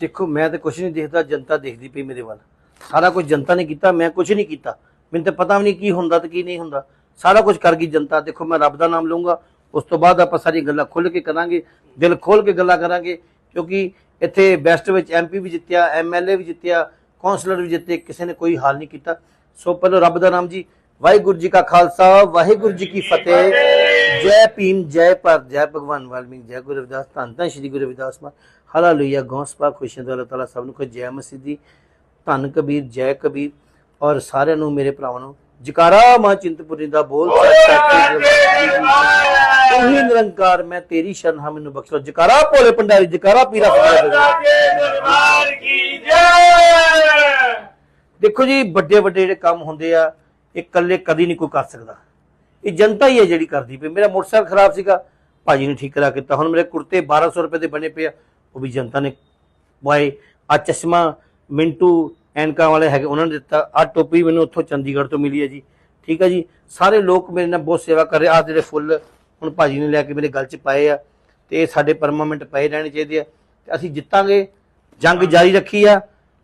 ਦੇਖੋ, ਮੈਂ ਤਾਂ ਕੁਝ ਨਹੀਂ ਦੇਖਦਾ, ਜਨਤਾ ਦੇਖਦੀ ਪਈ ਮੇਰੇ ਵੱਲ। ਸਾਰਾ ਕੁਝ ਜਨਤਾ ਨੇ ਕੀਤਾ, ਮੈਂ ਕੁਝ ਨਹੀਂ ਕੀਤਾ। ਮੈਨੂੰ ਤਾਂ ਪਤਾ ਵੀ ਨਹੀਂ ਕੀ ਹੁੰਦਾ ਤੇ ਕੀ ਨਹੀਂ ਹੁੰਦਾ। ਸਾਰਾ ਕੁਝ ਕਰ ਗਈ ਜਨਤਾ। ਦੇਖੋ, ਮੈਂ ਰੱਬ ਦਾ ਨਾਮ ਲਵਾਂਗਾ ਉਸ ਤੋਂ ਬਾਅਦ ਆਪਾਂ ਸਾਰੀ ਗੱਲਾਂ ਖੁੱਲ ਕੇ ਕਰਾਂਗੇ, ਦਿਲ ਖੋਲ ਕੇ ਗੱਲਾਂ ਕਰਾਂਗੇ, ਕਿਉਂਕਿ ਇੱਥੇ ਬੈਸਟ ਵਿੱਚ ਐਮਪੀ ਵੀ ਜਿੱਤਿਆ ਐਮਐਲਏ ਵੀ ਜਿੱਤਿਆ ਕੌਂਸਲਰ ਵੀ ਜਿੱਤੇ, ਕਿਸੇ ਨੇ ਕੋਈ ਹਾਲ ਨਹੀਂ ਕੀਤਾ। ਸੋ ਪਹਿਲਾਂ ਰੱਬ ਦਾ ਨਾਮ ਜੀ, ਵਾਹਿਗੁਰੂ ਜੀ ਕਾ ਖਾਲਸਾ, ਵਾਹਿਗੁਰੂ ਜੀ ਕੀ ਫਤਿਹ। ਜੈ ਭੀਮ ਜੈ ਭਾਰਤ ਜੈ ਭਗਵਾਨ ਵਾਲਮੀਕ ਜੈ ਗੁਰੂ ਰਵਿਦਾਸ ਧੰਨ ਧੰਨ ਸ਼੍ਰੀ ਗੁਰੂ ਰਵਿਦਾਸ ਮਾ ਹਾਲੇਲੂਇਆ ਗੌਸਪਾ ਖੁਸ਼ੀਆਂ ਦਾ ਅੱਲਾਹ ਤਾਲਾ ਸਭ ਨੂੰ ਕੋ ਜੈ ਮਸੀਹ ਦੀ ਧੰਨ ਕਬੀਰ ਜੈ ਕਬੀਰ। ਔਰ ਸਾਰਿਆਂ ਨੂੰ ਮੇਰੇ ਭਰਾਵਾਂ ਨੂੰ ਜਕਾਰਾ ਮਾਂ ਚਿੰਤਪੁਰੀ ਦਾ ਬੋਲ ਤੂੰ ਹੀ ਨਿਰੰਕਾਰ ਮੈਂ ਤੇਰੀ ਸ਼ਰਨ ਹਾਂ ਮੈਨੂੰ ਬਖਸ਼। ਜਕਾਰਾ ਭੋਲੇ ਭੰਡਾਰੀ ਜਕਾਰਾ ਪੀਰਾ ਦਰਬਾਰ ਕੀ ਜੈ। ਦੇਖੋ ਜੀ ਵੱਡੇ ਵੱਡੇ ਜਿਹੜੇ ਕੰਮ ਹੁੰਦੇ ਆ ਇਹ ਇਕੱਲੇ ਕਦੀ ਨਹੀਂ ਕੋਈ ਕਰ ਸਕਦਾ। ਇਹ ਜਨਤਾ ਹੀ ਹੈ ਜਿਹੜੀ ਕਰਦੀ ਪਈ। ਮੇਰਾ ਮੋਟਰਸਾਈਕਲ ਖਰਾਬ ਸੀਗਾ ਭਾਜੀ ਨੇ ਠੀਕ ਕਰਾ ਦਿੱਤਾ ਹੁਣ ਮੇਰੇ ਕੁੜਤੇ 1200 ਰੁਪਏ ਦੇ ਬਣੇ ਪਏ ਆ। ਉਹ ਵੀ ਜਨਤਾ ਨੇ ਵਾਏ ਆ ਚਸ਼ਮਾ ਮਿੰਟੂ ਐਨਕਾਂ ਵਾਲੇ ਹੈਗੇ ਉਹਨਾਂ ਨੇ ਦਿੱਤਾ। ਆ ਟੋਪੀ ਮੈਨੂੰ ਉੱਥੋਂ ਚੰਡੀਗੜ੍ਹ ਤੋਂ ਮਿਲੀ ਹੈ ਜੀ। ਠੀਕ ਹੈ ਜੀ? ਸਾਰੇ ਲੋਕ ਮੇਰੇ ਨਾਲ ਬਹੁਤ ਸੇਵਾ ਕਰ ਰਹੇ ਆ। ਜਿਹੜੇ ਫੁੱਲ ਹੁਣ ਭਾਜੀ ਨੇ ਲਿਆ ਕੇ ਮੇਰੇ ਗਲ 'ਚ ਪਾਏ ਆ ਤੇ ਇਹ ਸਾਡੇ ਪਰਮਾਨੈਂਟ ਪਏ ਰਹਿਣੇ ਚਾਹੀਦੇ ਆ। ਤੇ ਅਸੀਂ ਜਿੱਤਾਂਗੇ ਜੰਗ ਜਾਰੀ ਰੱਖੀ ਆ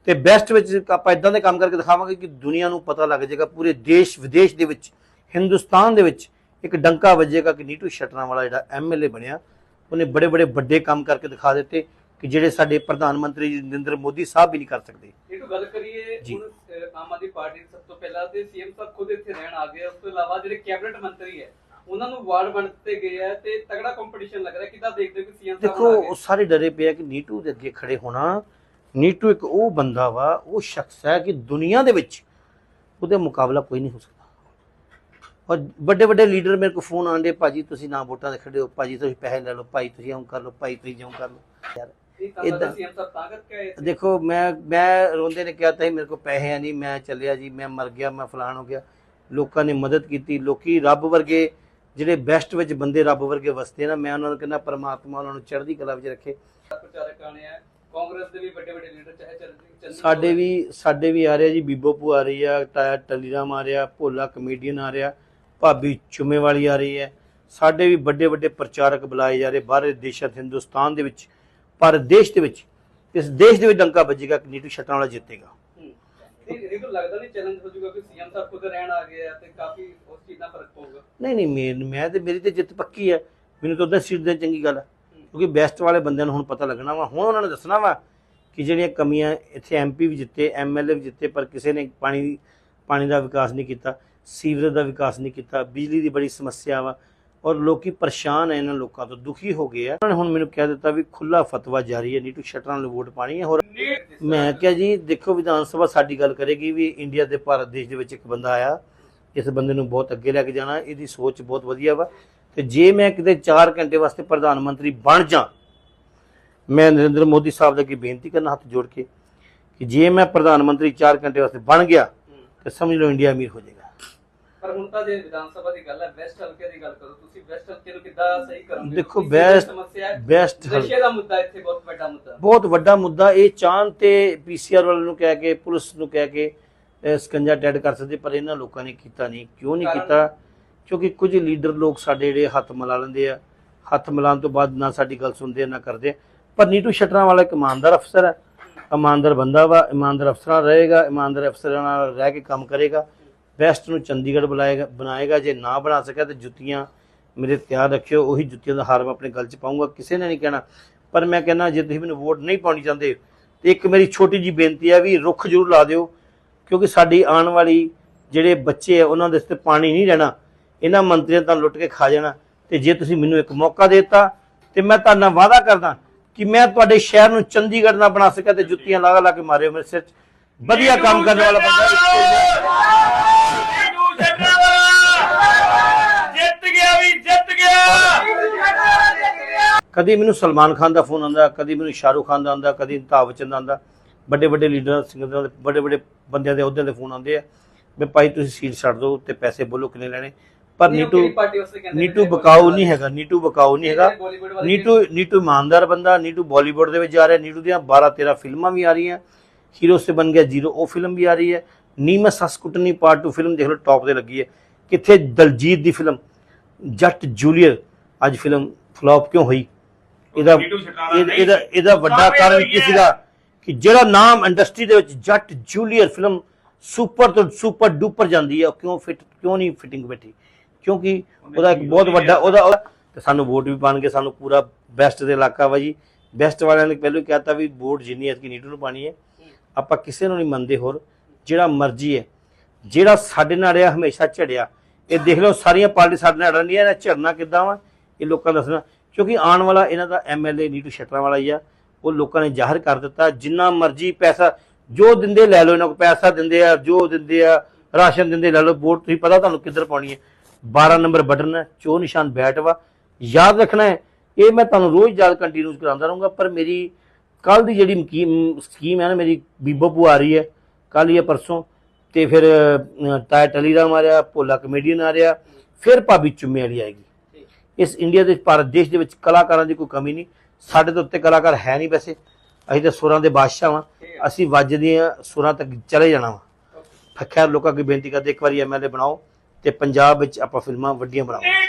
ਤੇ ਬੈਸਟ ਵਿੱਚ ਆਪਾਂ ਇਦਾਂ ਦੇ ਕੰਮ ਕਰਕੇ ਦਿਖਾਵਾਂਗੇ ਕਿ ਦੁਨੀਆ ਨੂੰ ਪਤਾ ਲੱਗ ਜਾਏਗਾ। ਪੂਰੇ ਦੇਸ਼ ਵਿਦੇਸ਼ ਦੇ ਵਿੱਚ ਹਿੰਦੁਸਤਾਨ ਦੇ ਵਿੱਚ ਇੱਕ ਡੰਕਾ ਵੱਜੇਗਾ ਕਿ ਨੀਟੂ ਸ਼ਟਰਾਂ ਵਾਲਾ ਜਿਹੜਾ ਐਮਐਲਏ ਬਣਿਆ ਉਹਨੇ ਬੜੇ ਬੜੇ ਵੱਡੇ ਕੰਮ ਕਰਕੇ ਦਿਖਾ ਦਿੱਤੇ ਕਿ ਜਿਹੜੇ ਸਾਡੇ ਪ੍ਰਧਾਨ ਮੰਤਰੀ ਜੀ ਨਰਿੰਦਰ ਮੋਦੀ ਸਾਹਿਬ ਵੀ ਨਹੀਂ ਕਰ ਸਕਦੇ। ਇਹ ਤੋਂ ਗੱਲ ਕਰੀਏ। ਹੁਣ ਆਮ ਆਦਮੀ ਪਾਰਟੀ ਦੇ ਸਭ ਤੋਂ ਪਹਿਲਾਂ ਤੇ ਸੀਐਮ ਸਾਹਿਬ ਖੁਦ ਇੱਥੇ ਰਹਿਣ ਆ ਗਏ ਉਸ ਤੋਂ ਇਲਾਵਾ ਜਿਹੜੇ ਕੈਬਨਿਟ ਮੰਤਰੀ ਹੈ ਉਹਨਾਂ ਨੂੰ ਵਾਰਡ ਵੰਡ ਦਿੱਤੇ ਗਏ ਹੈ ਤੇ ਤਗੜਾ ਕੰਪੀਟੀਸ਼ਨ ਲੱਗ ਰਿਹਾ ਕਿੱਦਾਂ ਦੇਖਦੇ ਹੋ ਕਿ ਸੀਐਮ ਸਾਹਿਬ ਦੇਖੋ ਆ ਉਹ ਸਾਰੇ ਡਰੇ ਪਏ ਆ ਕਿ ਨੀਟੂ ਦੇ ਅੱਗੇ ਖੜੇ ਹੋਣਾ ਨੀਟੂ ਇੱਕ ਉਹ ਬੰਦਾ ਵਾ ਉਹ ਸ਼ਖਸ ਹੈ ਕਿ ਦੁਨੀਆ ਦੇ ਵਿੱਚ ਉਹਦੇ ਮੁਕਾਬਲਾ ਕੋਈ ਨਹੀਂ ਹੋ ਸਕਦਾ। ਔਰ ਵੱਡੇ ਵੱਡੇ ਲੀਡਰ ਮੇਰੇ ਕੋਲ ਫੋਨ ਆਉਂਦੇ ਭਾਜੀ ਤੁਸੀਂ ਨਾ ਵੋਟਾਂ ਦੇ ਖੜੇ ਹੋ ਭਾਜੀ ਤੁਸੀਂ ਪੈਸੇ ਲੈ ਲਓ ਭਾਈ ਤੁਸੀਂ ਇਉਂ ਕਰ ਲਓ ਭਾਈ ਤੁਸੀਂ ਜਿਉਂ ਕਰ ਲਓ। ਯਾਰ। ਦੇਖੋ ਮੈਂ ਮੈਂ ਰੋਂਦੇ ਨੇ ਕਿਹਾ ਤਾਂ ਮੇਰੇ ਕੋਲ ਪੈਸੇ ਆ ਨਹੀਂ ਮੈਂ ਚੱਲਿਆ ਜੀ ਮੈਂ ਮਰ ਗਿਆ ਮੈਂ ਫਲਾਣ ਹੋ ਗਿਆ। ਲੋਕਾਂ ਨੇ ਮਦਦ ਕੀਤੀ ਲੋਕੀ ਰੱਬ ਵਰਗੇ ਜਿਹੜੇ ਬੈਸਟ ਵਿੱਚ ਬੰਦੇ ਰੱਬ ਵਰਗੇ ਵਸਦੇ ਨਾ ਮੈਂ ਉਹਨਾਂ ਨੂੰ ਕਹਿੰਦਾ ਪਰਮਾਤਮਾ ਉਹਨਾਂ ਨੂੰ ਚੜ੍ਹਦੀ ਕਲਾ ਵਿੱਚ ਰੱਖੇ। ਪ੍ਰਚਾਰਕ ਆਣੇ ਆ ਕਾਂਗਰਸ ਦੇ ਵੀ ਵੱਡੇ ਵੱਡੇ ਲੀਡਰ ਚਾਹੇ ਚੰਨੀ ਚੰਨੀ ਸਾਡੇ ਵੀ ਸਾਡੇ ਵੀ ਆ ਰਿਹਾ ਜੀ ਬੀਬੋ ਭੂ ਆ ਰਹੀ ਆ ਟਾਇਆ ਟਲੀਰਾਮ ਆ ਰਿਹਾ ਭੋਲਾ ਕਮੇਡੀਅਨ ਆ ਰਿਹਾ। ਭਾਬੀ ਚੁੰਮੇ ਵਾਲੀ ਆ ਰਹੀ ਹੈ। ਸਾਡੇ ਵੀ ਵੱਡੇ ਵੱਡੇ ਪ੍ਰਚਾਰਕ ਬੁਲਾਏ ਜਾ ਰਹੇ ਬਾਹਰ ਦੇਸ਼ਾਂ ਹਿੰਦੁਸਤਾਨ ਦੇ ਵਿੱਚ ਪਰ ਦੇਸ਼ ਦੇ ਵਿੱਚ ਇਸ ਦੇਸ਼ ਦੇ ਵਿੱਚ ਡੰਕਾ ਵੱਜੇਗਾ ਕਿ ਨੀਟੂ ਸ਼ਟਰਾਂ ਵਾਲਾ ਜਿੱਤੇਗਾ। ਨਹੀਂ ਨਹੀਂ ਨਹੀਂ ਮੈਂ ਮੈਂ ਤੇ ਮੇਰੀ ਤੇ ਜਿੱਤ ਪੱਕੀ ਹੈ। ਮੈਨੂੰ ਤਾਂ ਉਹਦਾ ਸੀਟ ਦੇ ਚੰਗੀ ਗੱਲ ਹੈ। ਕਿਉਂਕਿ ਬੈਸਟ ਵਾਲੇ ਬੰਦਿਆਂ ਨੂੰ ਹੁਣ ਪਤਾ ਲੱਗਣਾ ਵਾ। ਹੁਣ ਉਹਨਾਂ ਨੇ ਦੱਸਣਾ ਵਾ ਕਿ ਜਿਹੜੀਆਂ ਕਮੀਆਂ ਇੱਥੇ ਐਮਪੀ ਵੀ ਜਿੱਤੇ ਐਮਐਲਏ ਵੀ ਜਿੱਤੇ ਪਰ ਕਿਸੇ ਨੇ ਪਾਣੀ ਪਾਣੀ ਦਾ ਵਿਕਾਸ ਨਹੀਂ ਕੀਤਾ। ਸੀਵਰੇਜ ਦਾ ਵਿਕਾਸ ਨਹੀਂ ਕੀਤਾ, ਬਿਜਲੀ ਦੀ ਬੜੀ ਸਮੱਸਿਆ ਵਾ ਔਰ ਲੋਕੀ ਪਰੇਸ਼ਾਨ ਹੈ ਇਹਨਾਂ ਲੋਕਾਂ ਤੋਂ, ਦੁਖੀ ਹੋ ਗਏ ਆ। ਉਹਨਾਂ ਨੇ ਹੁਣ ਮੈਨੂੰ ਕਹਿ ਦਿੱਤਾ ਵੀ ਖੁੱਲਾ ਫਤਵਾ ਜਾਰੀ ਹੈ ਨੀਟੂ ਸ਼ਟਰਾਂ ਨੂੰ ਵੋਟ ਪਾਣੀ ਹੈ ਹੋਰ ਮੈਂ ਕਿਹਾ ਜੀ, ਦੇਖੋ ਵਿਧਾਨ ਸਭਾ ਸਾਡੀ ਗੱਲ ਕਰੇਗੀ ਵੀ ਇੰਡੀਆ ਦੇ ਭਾਰਤ ਦੇਸ਼ ਦੇ ਵਿੱਚ ਇੱਕ ਬੰਦਾ ਆਇਆ, ਇਸ ਬੰਦੇ ਨੂੰ ਬਹੁਤ ਅੱਗੇ ਲੈ ਕੇ ਜਾਣਾ, ਇਹਦੀ ਸੋਚ ਬਹੁਤ ਵਧੀਆ ਵਾ। ਤੇ ਜੇ ਮੈਂ ਕਿਤੇ 4 ਘੰਟੇ ਵਾਸਤੇ ਪ੍ਰਧਾਨ ਮੰਤਰੀ ਬਣ ਜਾ, ਮੈਂ ਨਰਿੰਦਰ ਮੋਦੀ ਸਾਹਿਬ ਦੇ ਅੱਗੇ ਬੇਨਤੀ ਕਰਨਾ ਹੱਥ ਜੋੜ ਕੇ ਕਿ ਜੇ ਮੈਂ ਪ੍ਰਧਾਨ ਮੰਤਰੀ 4 ਘੰਟੇ ਵਾਸਤੇ ਬਣ ਗਿਆ ਹੂੰ। ਤੇ ਸਮਝ ਲਓ ਇੰਡੀਆ ਅਮੀਰ ਹੋ ਜਾਏਗਾ। ਪਰ ਹੁਣ ਤਾਂ ਜੇ ਵਿਧਾਨ ਸਭਾ ਦੀ ਗੱਲ ਹੈ ਵੈਸਟ ਹਲਕੇ ਦੀ ਗੱਲ ਕਰੋ ਤੁਸੀਂ ਵੈਸਟ ਹਲਕੇ ਨੂੰ ਕਿੱਦਾਂ ਸਹੀ ਕਰੋਗੇ? ਦੇਖੋ, ਵੈਸਟ- ਬੈਸਟ ਨਸ਼ੇ ਦਾ ਮੁੱਦਾ ਇੱਥੇ ਬਹੁਤ ਵੱਡਾ ਮੁੱਦਾ ਬਹੁਤ ਵੱਡਾ ਮੁੱਦਾ ਇਹ ਚਾਂਦ ਤੇ ਪੀਸੀਆਰ ਵਾਲਿਆਂ ਨੂੰ ਕਹਿ ਕੇ ਪੁਲਿਸ ਨੂੰ ਕਹਿ ਕੇ ਇਹ ਸਕੰਜਾ ਟੈਡ ਕਰ ਸਕਦੇ ਪਰ ਇਹਨਾਂ ਲੋਕਾਂ ਨੇ ਕੀਤਾ ਨਹੀਂ। ਕਿਉਂ ਨਹੀਂ ਕਾਰਨ? ਕੀਤਾ? ਕਿਉਂਕਿ ਕੁਝ ਲੀਡਰ ਲੋਕ ਸਾਡੇ ਜਿਹੜੇ ਹੱਥ ਮਿਲਾ ਲੈਂਦੇ ਆ। ਹੱਥ ਮਿਲਾਉਣ ਤੋਂ ਬਾਅਦ ਨਾ ਸਾਡੀ ਗੱਲ ਸੁਣਦੇ ਆ, ਨਾ ਕਰਦੇ। ਪਰ ਨੀਟੂ ਸ਼ਟਰਾਂ ਵਾਲਾ ਇੱਕ ਇਮਾਨਦਾਰ ਅਫਸਰ ਹੈ। ਇਮਾਨਦਾਰ ਬੰਦਾ ਵਾ ਇਮਾਨਦਾਰ ਅਫਸਰਾਂ ਰਹੇਗਾ ਇਮਾਨਦਾਰ ਅਫਸਰਾਂ ਨਾਲ ਰਹਿ ਕੇ ਕੰਮ ਕਰੇਗਾ। ਵੈਸਟ ਨੂੰ ਚੰਡੀਗੜ੍ਹ ਬੁਲਾਏਗਾ, ਬਣਾਏਗਾ, ਜੇ ਨਾ ਬਣਾ ਸਕਿਆ ਤੇ ਜੁੱਤੀਆਂ ਮੇਰੇ ਤਿਆਰ ਰੱਖਿਓ, ਉਹੀ ਜੁੱਤੀਆਂ ਦਾ ਹਾਰ ਮੈਂ ਆਪਣੇ ਗਲ 'ਚ ਪਾਉਂਗਾ, ਕਿਸੇ ਨੇ ਨਹੀਂ ਕਹਿਣਾ। ਪਰ ਮੈਂ ਕਹਿੰਦਾ, ਜੇ ਤੁਸੀਂ ਮੈਨੂੰ ਵੋਟ ਨਹੀਂ ਪਾਉਣੀ ਚਾਹੁੰਦੇ, ਤੇ ਇੱਕ ਮੇਰੀ ਛੋਟੀ ਜੀ ਬੇਨਤੀ ਹੈ ਵੀ ਰੁੱਖ ਜ਼ਰੂਰ ਲਾ ਦਿਓ, ਕਿਉਂਕਿ ਸਾਡੀ ਆਉਣ ਵਾਲੀ ਜਿਹੜੇ ਬੱਚੇ ਆ, ਉਹਨਾਂ ਦੇ ਉੱਤੇ ਪਾਣੀ ਨਹੀਂ ਰਹਿਣਾ। ਇਹਨਾਂ ਮੰਤਰੀਆਂ ਤਾਂ ਲੁੱਟ ਕੇ ਖਾ ਜਾਣਾ। ਤੇ ਜੇ ਤੁਸੀਂ ਮੈਨੂੰ ਇੱਕ ਮੌਕਾ ਦੇ ਦਿੱਤਾ, ਤੇ ਮੈਂ ਤੁਹਾਡੇ ਵਾਅਦਾ ਕਰਦਾ ਕਿ ਮੈਂ ਤੁਹਾਡੇ ਸ਼ਹਿਰ ਨੂੰ ਚੰਡੀਗੜ੍ਹ ਨਾ ਬਣਾ ਸਕਿਆ ਤੇ ਜੁੱਤੀਆਂ ਲਾ ਲਾ ਕੇ ਮਾਰਿਓ ਮੇਰੇ ਸਿਰ 'ਚ। ਵਧੀਆ ਕੰਮ ਕਰਨ ਵਾਲਾ ਬੰਦਾ। ਨੀਟੂ ਸ਼ਟਰਾਂ ਜਿੱਤ ਗਿਆ ਵੀ ਜਿੱਤ ਗਿਆ! ਕਦੀ ਮੈਨੂੰ ਸਲਮਾਨ ਖਾਨ ਦਾ ਫੋਨ ਆਉਂਦਾ ਕਦੀ ਮੈਨੂੰ ਸ਼ਾਹਰੁਖ ਖਾਨ ਦਾ ਆਉਂਦਾ ਕਦੀ ਅਮਿਤਾਭ ਬੱਚਨ ਦਾ ਆਉਂਦਾ। ਵੱਡੇ ਵੱਡੇ ਲੀਡਰਾਂ ਸਿੰਗਰਾਂ ਦੇ ਵੱਡੇ ਵੱਡੇ ਬੰਦਿਆਂ ਦੇ ਅਹੁਦਿਆਂ ਦੇ ਫੋਨ ਆਉਂਦੇ ਆ। ਵੀ ਭਾਈ ਤੁਸੀਂ ਸੀਟ ਛੱਡ ਦਿਓ ਤੇ ਪੈਸੇ ਬੋਲੋ ਕਿੰਨੇ ਲੈਣੇ। ਪਰ ਨੀਟੂ ਨੀਟੂ ਨੇ? ਬਕਾਊ ਨਹੀਂ ਹੈਗਾ ਨੀਟੂ ਬਕਾਊ ਨਹੀਂ ਹੈਗਾ। ਨੀਟੂ ਨੀਟੂ ਇਮਾਨਦਾਰ ਬੰਦਾ ਨੀਟੂ ਬਾਲੀਵੁੱਡ ਦੇ ਵਿੱਚ ਜਾ ਰਿਹਾ ਨੀਟੂ ਦੀਆਂ 12 13 ਫਿਲਮਾਂ ਵੀ ਆ ਰਹੀਆਂ। ਹੀਰੋ ਸੇ ਬਨ ਗਿਆ ਜ਼ੀਰੋ ਉਹ ਫਿਲਮ ਵੀ ਆ ਰਹੀ ਹੈ ਨੀਮਾ ਸਸਕੁਟਨੀ ਪਾਰਟ 2 ਫਿਲਮ ਦੇਖ ਲਓ ਟੌਪ ਤੇ ਲੱਗੀ ਹੈ ਕਿੱਥੇ ਦਲਜੀਤ ਦੀ ਫਿਲਮ ਜੱਟ ਜੂਲੀਅਰ ਅੱਜ ਫਿਲਮ ਫਲॉप ਕਿਉਂ ਹੋਈ ਇਹਦਾ ਇਹਦਾ ਇਹਦਾ ਵੱਡਾ ਕਾਰਨ ਕੀ। ਸੀਗਾ ਕਿ ਜਿਹੜਾ ਨਾਮ ਇੰਡਸਟਰੀ ਦੇ ਵਿੱਚ ਜੱਟ ਜੂਲੀਅਰ ਫਿਲਮ ਸੁਪਰ ਤੋਂ ਸੁਪਰ ਡੂਪਰ ਜਾਂਦੀ ਹੈ ਕਿਉਂ ਫਿੱਟ ਕਿਉਂ ਨਹੀਂ ਫਿਟਿੰਗ ਬੈਠੀ ਕਿਉਂਕਿ ਉਹਦਾ ਇੱਕ ਬਹੁਤ ਵੱਡਾ ਉਹਦਾ ਉਹਦਾ- ਤੇ ਸਾਨੂੰ ਵੋਟ ਵੀ ਪਾਣਗੇ ਸਾਨੂੰ ਪੂਰਾ ਬੈਸਟ ਦੇ ਇਲਾਕਾ ਵਾ ਜੀ ਬੈਸਟ ਵਾਲਿਆਂ ਨੇ ਪਹਿਲਾਂ ਹੀ ਕਹਿਤਾ ਵੀ ਵੋਟ ਜਿੰਨੀ ਐਤਕੀ ਨੀਟੂ ਨੂੰ ਪਾਣੀ ਹੈ ਆਪਾਂ ਕਿਸੇ ਨੂੰ ਨਹੀਂ ਮੰਨਦੇ ਹੋਰ, ਜਿਹੜਾ ਮਰਜ਼ੀ ਹੈ। ਜਿਹੜਾ ਸਾਡੇ ਨਾਲ ਰਿਹਾ, ਹਮੇਸ਼ਾ ਝੜਿਆ। ਇਹ ਦੇਖ ਲਓ, ਸਾਰੀਆਂ ਪਾਰਟੀ ਸਾਡੇ ਨਾਲ ਰਹੀਆਂ ਇਹਨਾਂ ਝੜਨਾ ਕਿੱਦਾਂ ਵਾ? ਇਹ ਲੋਕਾਂ ਨੂੰ ਦੱਸਣਾ। ਕਿਉਂਕਿ ਆਉਣ ਵਾਲਾ ਇਹਨਾਂ ਦਾ ਐਮਐਲਏ ਨੀਟੂ ਸ਼ਟਰਾਂ ਵਾਲਾ ਹੀ ਆ। ਉਹ ਲੋਕਾਂ ਨੇ ਜ਼ਾਹਰ ਕਰ ਦਿੱਤਾ। ਜਿੰਨਾ ਮਰਜ਼ੀ ਪੈਸਾ, ਜੋ ਦਿੰਦੇ ਲੈ ਲਓ ਇਹਨਾਂ ਕੋਲ। ਪੈਸਾ ਦਿੰਦੇ ਆ, ਜੋ ਦਿੰਦੇ ਆ, ਰਾਸ਼ਨ ਦਿੰਦੇ ਲੈ ਲਓ। ਵੋਟ ਤੁਸੀਂ ਪਤਾ ਤੁਹਾਨੂੰ ਕਿੱਧਰ ਪਾਉਣੀ ਹੈ। 12 ਨੰਬਰ ਬਟਨ ਹੈ, ਚੋ ਨਿਸ਼ਾਨ ਬੈਟ ਵਾ। ਯਾਦ ਰੱਖਣਾ ਹੈ। ਇਹ ਮੈਂ ਤੁਹਾਨੂੰ ਰੋਜ਼ ਯਾਦ ਕੰਟੀਨਿਊ ਕਰਾਉਂਦਾ ਰਹੂੰਗਾ, ਪਰ ਮੇਰੀ ਕੱਲ ਦੀ ਜਿਹੜੀ ਸਕੀਮ ਹੈ ਨਾ ਮੇਰੀ ਬੀਬੋ ਭੂ ਆ ਰਹੀ ਹੈ ਕੱਲ ਹੀ ਪਰਸੋਂ ਤੇ ਫਿਰ ਤਾਇਆ ਟਲੀ ਦਾ ਮਾਰਿਆ ਭੋਲਾ ਕਮੇਡੀਅਨ ਆ ਰਿਹਾ ਫਿਰ ਭਾਬੀ ਚੁੰਮੇ ਵਾਲੀ ਆਏਗੀ। ਇਸ ਇੰਡੀਆ ਦੇ ਭਾਰਤ ਦੇਸ਼ ਦੇ ਵਿੱਚ ਕਲਾਕਾਰਾਂ ਦੀ ਕੋਈ ਕਮੀ ਨਹੀਂ ਸਾਡੇ ਤੋਂ ਉੱਤੇ ਕਲਾਕਾਰ ਹੈ ਨਹੀਂ ਵੈਸੇ ਅਸੀਂ ਤਾਂ ਸੁਰਾਂ ਦੇ ਬਾਦਸ਼ਾਹ ਵਾਂ ਅਸੀਂ ਵੱਜਦੀਆਂ ਸੁਰਾਂ ਤੱਕ ਚਲੇ ਜਾਣਾ ਵਾ। ਖੈਰ ਲੋਕਾਂ ਕੀ ਬੇਨਤੀ ਕਰਦੇ ਇੱਕ ਵਾਰੀ ਐਮਐਲਏ ਬਣਾਓ ਤੇ ਪੰਜਾਬ ਵਿੱਚ ਆਪਾਂ ਫਿਲਮਾਂ ਵੱਡੀਆਂ ਬਣਾਓ